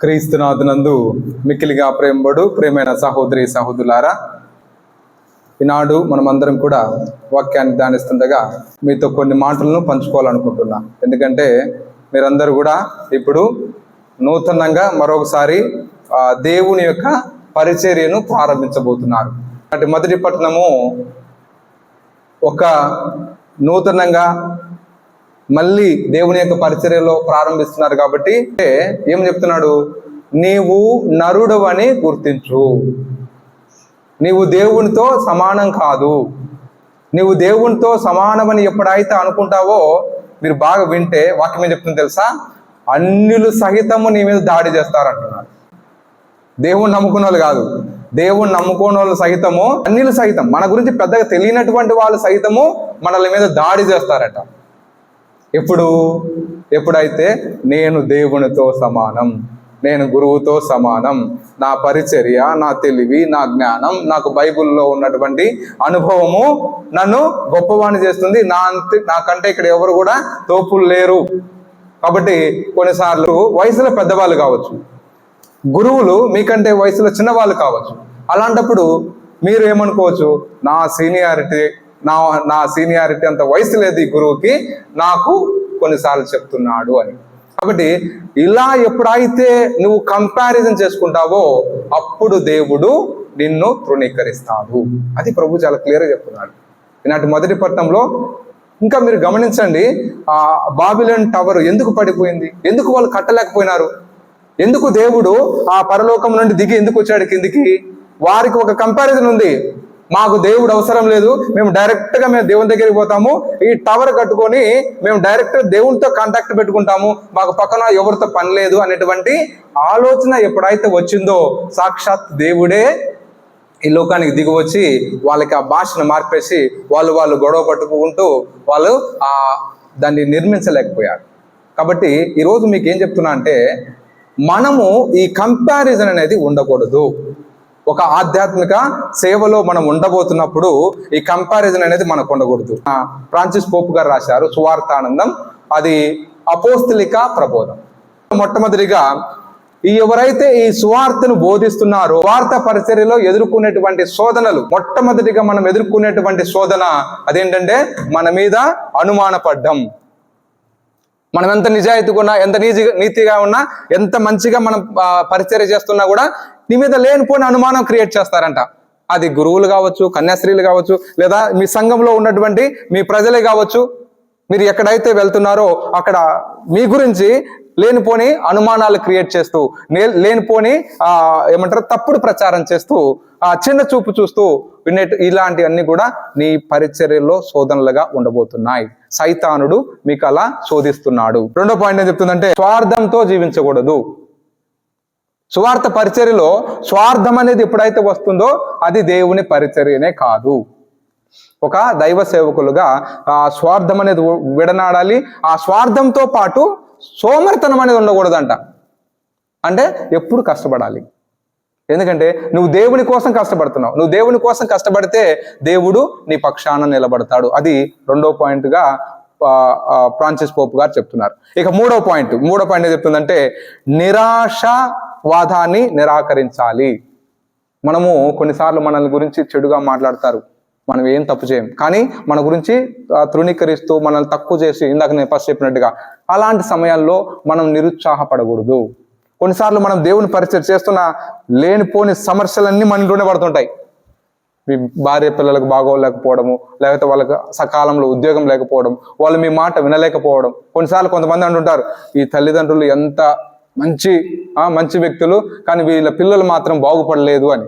క్రీస్తునాథునందు మిక్కిలిగా ప్రేమబడు ప్రేమైన సహోదరి సహోదరులారా ఈనాడు మనమందరం కూడా వాక్యాన్ని ధ్యానిస్తుండగా మీతో కొన్ని మాటలను పంచుకోవాలనుకుంటున్నా. ఎందుకంటే మీరందరూ కూడా ఇప్పుడు నూతనంగా మరొకసారి దేవుని యొక్క పరిచర్యను ప్రారంభించబోతున్నారు. అటు మొదటి పట్టణము ఒక నూతనంగా మళ్ళీ దేవుని యొక్క పరిచర్యలో ప్రారంభిస్తున్నారు కాబట్టి ఏం చెప్తున్నాడు? నీవు నరుడు అని గుర్తించు. నీవు దేవునితో సమానం కాదు. నీవు దేవునితో సమానమని ఎప్పుడైతే అనుకుంటావో మీరు బాగా వింటే వాక్యం ఏం చెప్తుంది తెలుసా? అన్యులు సహితము నీ మీద దాడి చేస్తారంటున్నాడు దేవుణ్ణి నమ్ముకున్న వాళ్ళు కాదు. దేవుణ్ణి నమ్ముకున్న వాళ్ళు సహితము అన్యులు సహితం మన గురించి పెద్దగా తెలియనటువంటి వాళ్ళు సహితము మనల మీద దాడి చేస్తారట. ఎప్పుడు? ఎప్పుడైతే నేను దేవునితో సమానం నేను గురువుతో సమానం నా పరిచర్య నా తెలివి నా జ్ఞానం నాకు బైబిల్లో ఉన్నటువంటి అనుభవము నన్ను గొప్పవాణి చేస్తుంది. నా అంత నాకంటే ఇక్కడ ఎవరు కూడా తోపులు లేరు. కాబట్టి కొన్నిసార్లు వయసులో పెద్దవాళ్ళు కావచ్చు గురువులు మీకంటే వయసులో చిన్నవాళ్ళు కావచ్చు. అలాంటప్పుడు మీరు ఏమనుకోవచ్చు నా సీనియారిటీ నా నా సీనియారిటీ అంత వయసు లేదు ఈ గురువుకి నాకు కొన్నిసార్లు చెప్తున్నాడు అని. కాబట్టి ఇలా ఎప్పుడైతే నువ్వు కంపారిజన్ చేసుకుంటావో అప్పుడు దేవుడు నిన్ను తృణీకరిస్తాడు. అది ప్రభు చాలా క్లియర్గా చెప్తున్నాడు. ఈనాటి మొదటి పట్టణంలో ఇంకా మీరు గమనించండి ఆ బాబిలన్ టవర్ ఎందుకు పడిపోయింది? ఎందుకు వాళ్ళు కట్టలేకపోయినారు? ఎందుకు దేవుడు ఆ పరలోకం నుండి దిగి ఎందుకు వచ్చాడు కిందికి? వారికి ఒక కంపారిజన్ ఉంది. మాకు దేవుడు అవసరం లేదు. మేము డైరెక్ట్గా మేము దేవుని దగ్గరికి పోతాము. ఈ టవర్ కట్టుకొని మేము డైరెక్ట్ దేవునితో కాంటాక్ట్ పెట్టుకుంటాము. మాకు పక్కన ఎవరితో పని లేదు అనేటువంటి ఆలోచన ఎప్పుడైతే వచ్చిందో సాక్షాత్ దేవుడే ఈ లోకానికి దిగి వచ్చి వాళ్ళకి ఆ భాషను మార్పేసి వాళ్ళు వాళ్ళు గొడవ పట్టుకుంటూ వాళ్ళు ఆ దాన్ని నిర్మించలేకపోయారు. కాబట్టి ఈరోజు మీకు ఏం చెప్తున్నా అంటే మనము ఈ కంపారిజన్ అనేది ఉండకూడదు. ఒక ఆధ్యాత్మిక సేవలో మనం ఉండబోతున్నప్పుడు ఈ కంపారిజన్ అనేది మనకు ఉండకూడదు. ఫ్రాన్సిస్ పోప్ గారు రాశారు సువార్తానందం. అది అపోస్తలిక ప్రబోధం. మొట్టమొదటిగా ఈ ఎవరైతే ఈ సువార్తను బోధిస్తున్నారో వార్త పరిచర్యలో ఎదుర్కొనేటువంటి శోధనలు మొట్టమొదటిగా మనం ఎదుర్కొనేటువంటి శోధన అదేంటంటే మన మీద అనుమానపడ్డం. మనం ఎంత నిజాయితీగా ఉన్నా ఎంత నీతిగా ఉన్నా ఎంత మంచిగా మనం పరిచర్య చేస్తున్నా కూడా నీ మీద లేనిపోని అనుమానం క్రియేట్ చేస్తారంట. అది గురువులు కావచ్చు కన్యాశ్రీలు కావచ్చు లేదా మీ సంఘంలో ఉన్నటువంటి మీ ప్రజలే కావచ్చు. మీరు ఎక్కడైతే వెళ్తున్నారో అక్కడ మీ గురించి లేనిపోని అనుమానాలు క్రియేట్ చేస్తూ నే- లేనిపోని ఆ ఏమంటారు తప్పుడు ప్రచారం చేస్తూ ఆ చిన్న చూపు చూస్తూ వినే ఇలాంటివన్నీ కూడా నీ పరిచర్యలో శోధనలుగా ఉండబోతున్నాయి. సైతానుడు మీకు అలా శోధిస్తున్నాడు. రెండో పాయింట్ ఏం చెప్తుందంటే స్వార్థంతో జీవించకూడదు. స్వార్థ పరిచర్యలో స్వార్థం అనేది ఎప్పుడైతే వస్తుందో అది దేవుని పరిచర్యనే కాదు. ఒక దైవ సేవకులుగా ఆ స్వార్థం అనేది విడనాడాలి. ఆ స్వార్థంతో పాటు సోమరితనం అనేది ఉండకూడదంట. అంటే ఎప్పుడు కష్టపడాలి. ఎందుకంటే నువ్వు దేవుని కోసం కష్టపడుతున్నావు. నువ్వు దేవుని కోసం కష్టపడితే దేవుడు నీ పక్షాన నిలబడతాడు. అది రెండో పాయింట్గా ఫ్రాన్సిస్ పోప్ గారు చెప్తున్నారు. ఇక మూడో పాయింట్. మూడో పాయింట్ ఏం చెప్తుందంటే వాదాన్ని నిరాకరించాలి. మనము కొన్నిసార్లు మనల్ని గురించి చెడుగా మాట్లాడతారు. మనం ఏం తప్పు చేయం. కానీ మన గురించి తృణీకరిస్తూ మనల్ని తక్కువ చేసి ఇందాక నేను ఫస్ట్ చెప్పినట్టుగా అలాంటి సమయాల్లో మనం నిరుత్సాహపడకూడదు. కొన్నిసార్లు మనం దేవుని పరిచయం చేస్తున్న లేనిపోని సమస్యలన్నీ మనలోనే పడుతుంటాయి. మీ భార్య పిల్లలకు బాగోలేకపోవడము లేకపోతే వాళ్ళకి సకాలంలో ఉద్యోగం లేకపోవడం వాళ్ళు మీ మాట వినలేకపోవడం. కొన్నిసార్లు కొంతమంది అంటుంటారు ఈ తల్లిదండ్రులు ఎంత మంచి మంచి వ్యక్తులు కానీ వీళ్ళ పిల్లలు మాత్రం బాగుపడలేదు అని.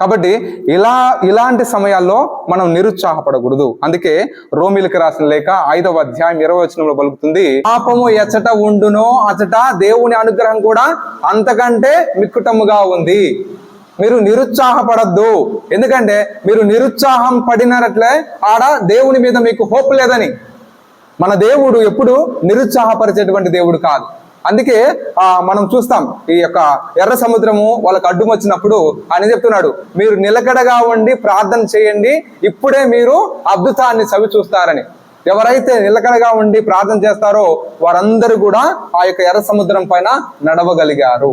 కాబట్టి ఇలా ఇలాంటి సమయాల్లో మనం నిరుత్సాహపడకూడదు. అందుకే రోమిలకు రాసిన లేఖ ఐదవ అధ్యాయం ఇరవై వచనంలో పలుకుతుంది పాపము ఎచ్చట ఉండునో అచట దేవుని అనుగ్రహం కూడా అంతకంటే మిక్కుటముగా ఉంది. మీరు నిరుత్సాహపడద్దు. ఎందుకంటే మీరు నిరుత్సాహం పడినట్లే ఆడ దేవుని మీద మీకు హోప్ లేదని. మన దేవుడు ఎప్పుడు నిరుత్సాహపరిచేటువంటి దేవుడు కాదు. అందుకే మనం చూస్తాం ఈ యొక్క ఎర్ర సముద్రము వాళ్ళకి అడ్డం వచ్చినప్పుడు ఆయన చెప్తున్నాడు? మీరు నిలకడగా ఉండి ప్రార్థన చేయండి ఇప్పుడే మీరు అద్భుతాన్ని చవి చూస్తారని. ఎవరైతే నిలకడగా ఉండి ప్రార్థన చేస్తారో వారందరూ కూడా ఆ యొక్క ఎర్ర సముద్రం పైన నడవగలిగారు.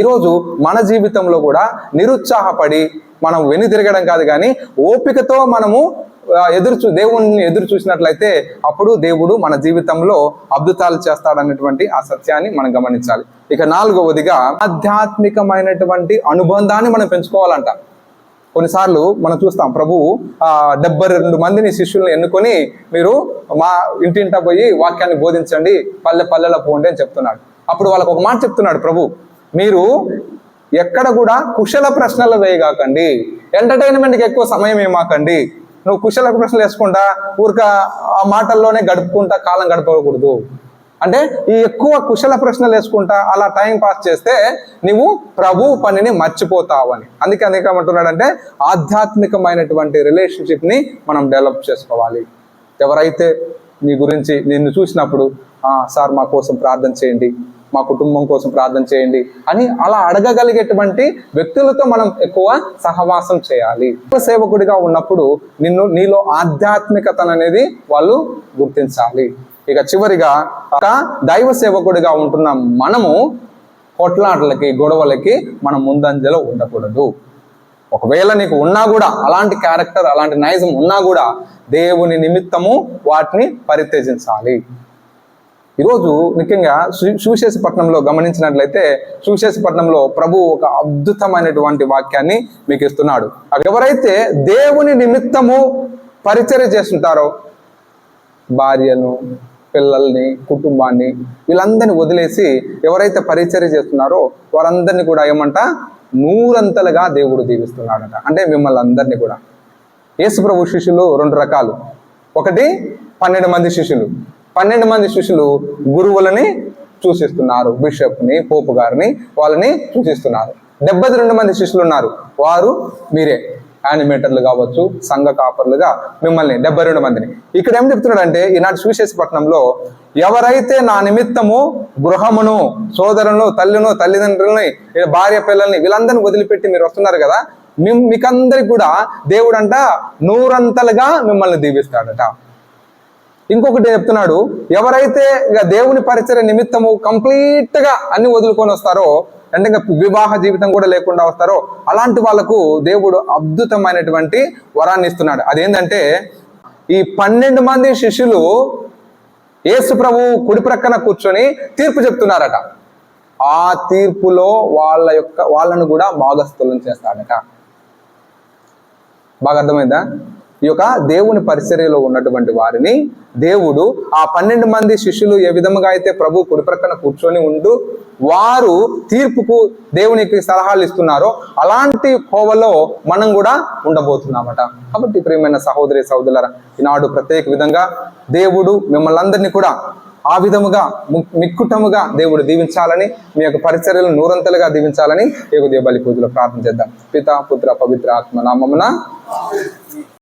ఈరోజు మన జీవితంలో కూడా నిరుత్సాహపడి మనం వెను తిరగడం కాదు కానీ ఓపికతో మనము ఆ, ఎదురు చూ దేవుణ్ణి ఎదురు చూసినట్లయితే అప్పుడు దేవుడు మన జీవితంలో అద్భుతాలు చేస్తాడనేటువంటి ఆ సత్యాన్ని మనం గమనించాలి. ఇక నాలుగవదిగా ఆధ్యాత్మికమైనటువంటి అనుబంధాన్ని మనం పెంచుకోవాలంట. కొన్నిసార్లు మనం చూస్తాం ప్రభు డెబ్బై రెండు మందిని శిష్యులను ఎన్నుకొని మీరు మా ఇంటింట పోయి వాక్యాన్ని బోధించండి పల్లె పల్లెలో పోండి అని చెప్తున్నాడు. అప్పుడు వాళ్ళకు ఒక మాట చెప్తున్నాడు ప్రభు మీరు ఎక్కడ కూడా కుశల ప్రశ్నలు వేయగాకండి. ఎంటర్టైన్మెంట్కి ఎక్కువ సమయం ఏమాకండి. నువ్వు కుశల ప్రశ్నలు వేసుకుంటా ఊరిక ఆ మాటల్లోనే గడుపుకుంటా కాలం గడపకూడదు. అంటే ఈ ఎక్కువ కుశల ప్రశ్నలు వేసుకుంటా అలా టైం పాస్ చేస్తే నువ్వు ప్రభు పనిని మర్చిపోతావు అని అందుకే అందుకే ఏమంటున్నాడంటే ఆధ్యాత్మికమైనటువంటి రిలేషన్షిప్ని మనం డెవలప్ చేసుకోవాలి. ఎవరైతే నీ గురించి నిన్ను చూసినప్పుడు సార్ మా కోసం ప్రార్థన చేయండి మా కుటుంబం కోసం ప్రార్థన చేయండి అని అలా అడగగలిగేటువంటి వ్యక్తులతో మనం ఎక్కువ సహవాసం చేయాలి. సేవకుడిగా ఉన్నప్పుడు నిన్ను నీలో ఆధ్యాత్మికతను అనేది వాళ్ళు గుర్తించాలి. ఇక చివరిగా ఒక దైవ సేవకుడిగా ఉంటున్న మనము కొట్లాటలకి గొడవలకి మనం ముందంజలో ఉండకూడదు. ఒకవేళ నీకు ఉన్నా కూడా అలాంటి క్యారెక్టర్ అలాంటి నైజం ఉన్నా కూడా దేవుని నిమిత్తము వాటిని పరిత్యజించాలి. ఈరోజు ముఖ్యంగా సు- సువిశేషపట్నంలో గమనించినట్లయితే సువిశేషపట్నంలో ప్రభు ఒక అద్భుతమైనటువంటి వాక్యాన్ని మీకు ఇస్తున్నాడు. ఎవరైతే దేవుని నిమిత్తము పరిచర్య చేస్తుంటారో భార్యను పిల్లల్ని కుటుంబాన్ని వీళ్ళందరినీ వదిలేసి ఎవరైతే పరిచర్య చేస్తున్నారో వారందరినీ కూడా ఏమంట? నూరంతలుగా దేవుడు దీవిస్తున్నాడట. అంటే మిమ్మల్ని అందరినీ కూడా. యేసు ప్రభు శిష్యులు రెండు రకాలు. ఒకటి పన్నెండు మంది శిష్యులు. పన్నెండు మంది శిష్యులు గురువులని సూచిస్తున్నారు బిషప్ని పోపు గారిని వాళ్ళని సూచిస్తున్నారు డెబ్బై రెండు మంది శిష్యులు ఉన్నారు. వారు మీరే. యానిమేటర్లు కావచ్చు సంఘ కాపర్లుగా మిమ్మల్ని డెబ్బై రెండు మందిని. ఇక్కడ ఏం చెప్తున్నాడంటే ఈనాటి సువిశేషపట్నంలో ఎవరైతే నా నిమిత్తము గృహమును సోదరులను తల్లిను తల్లిదండ్రులని భార్య పిల్లల్ని వీళ్ళందరినీ వదిలిపెట్టి మీరు వస్తున్నారు కదా మీ మీకందరికి కూడా దేవుడంట నూరంతలుగా మిమ్మల్ని దీవిస్తాడట. ఇంకొకటి చెప్తున్నాడు ఎవరైతే ఇక దేవుని పరిచయ నిమిత్తము కంప్లీట్గా అన్ని వదులుకొని వస్తారో అంటే ఇంకా వివాహ జీవితం కూడా లేకుండా వస్తారో అలాంటి వాళ్ళకు దేవుడు అద్భుతమైనటువంటి వరాన్ని ఇస్తున్నాడు. అదేంటంటే ఈ పన్నెండు మంది శిష్యులు యేసు ప్రభు కుడి ప్రక్కన కూర్చొని తీర్పు చెప్తున్నారట. ఆ తీర్పులో వాళ్ళ యొక్క వాళ్ళను కూడా భాగస్థులను చేస్తాడట. బాగా అర్థమైందా? ఈ యొక్క దేవుని పరిచర్యలో ఉన్నటువంటి వారిని దేవుడు ఆ పన్నెండు మంది శిష్యులు ఏ విధముగా అయితే ప్రభు కుడి ప్రక్కన కూర్చొని ఉండు వారు తీర్పుకు దేవునికి సలహాలు ఇస్తున్నారో అలాంటి కోవలో మనం కూడా ఉండబోతున్నామట. కాబట్టి ప్రియమైన సహోదరి సహోదరులరా ఈనాడు ప్రత్యేక విధంగా దేవుడు మిమ్మల్ని అందరినీ కూడా ఆ విధముగా మిక్కుటముగా దేవుడు దీవించాలని మీ యొక్క పరిచర్యలు నూరంతలుగా దీవించాలని ఏగు దేవబలి పూజలో ప్రార్థన చేద్దాం. పిత పుత్ర పవిత్ర ఆత్మ నామమున